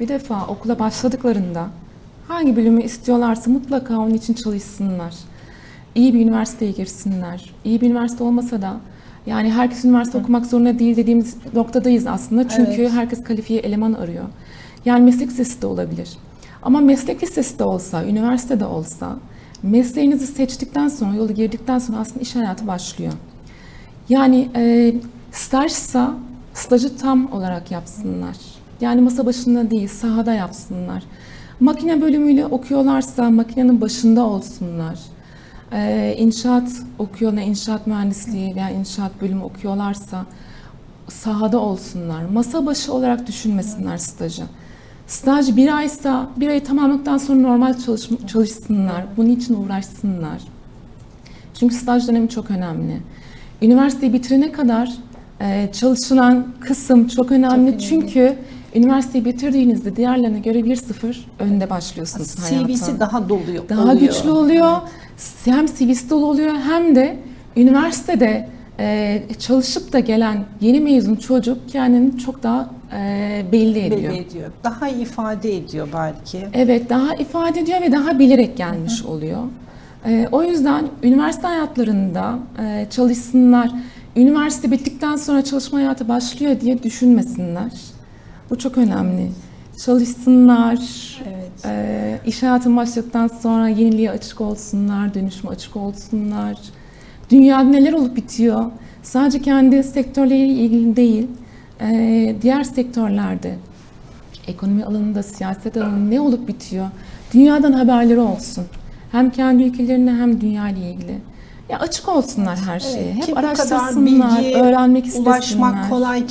Bir defa okula başladıklarında hangi bölümü istiyorlarsa mutlaka onun için çalışsınlar. İyi bir üniversiteye girsinler. İyi bir üniversite olmasa da yani herkes üniversite okumak zorunda değil dediğimiz noktadayız aslında. Çünkü Evet. herkes kalifiye eleman arıyor. Yani meslek lisesi de olabilir. Ama meslek lisesi de olsa, üniversitede olsa mesleğinizi seçtikten sonra, yolu girdikten sonra aslında iş hayatı başlıyor. Yani e, stajsa stajı tam olarak yapsınlar. Yani masa başında değil, sahada yapsınlar. Makine bölümüyle okuyorlarsa makinenin başında olsunlar. E, inşaat okuyorlar, inşaat mühendisliği veya inşaat bölümü okuyorlarsa sahada olsunlar. Masa başı olarak düşünmesinler stajı. Staj bir aysa bir ayı tamamladıktan sonra normal çalış, çalışsınlar. Bunun için uğraşsınlar. Çünkü staj dönemi çok önemli. Üniversiteyi bitirene kadar e, çalışılan kısım çok önemli. önemli. Çünkü üniversiteyi bitirdiğinizde diğerlerine göre 1-0 önde başlıyorsunuz hayata. CV'si daha doluyor. Daha oluyor. güçlü oluyor. Hem CV'si dolu oluyor hem de üniversitede e, çalışıp da gelen yeni mezun çocuk kendini çok daha e, belli ediyor. belli ediyor. Daha ifade ediyor belki. Evet, daha ifade ediyor ve daha bilerek gelmiş oluyor. Ee, o yüzden üniversite hayatlarında e, çalışsınlar. Üniversite bittikten sonra çalışma hayatı başlıyor diye düşünmesinler. Bu çok önemli. Çalışsınlar. Evet. e, iş hayatı başladıktan sonra yeniliğe açık olsunlar, dönüşüme açık olsunlar. Dünyada neler olup bitiyor? Sadece kendi sektörleriyle ilgili değil, e, diğer sektörlerde ekonomi alanında, siyaset alanında ne olup bitiyor? Dünyadan haberleri olsun. Hem kendi ülkelerine hem dünya ile ilgili. Ya açık olsunlar her şeye. Evet, Hep araştırsınlar, bilgiye öğrenmek istesinler. Ulaşmak kolay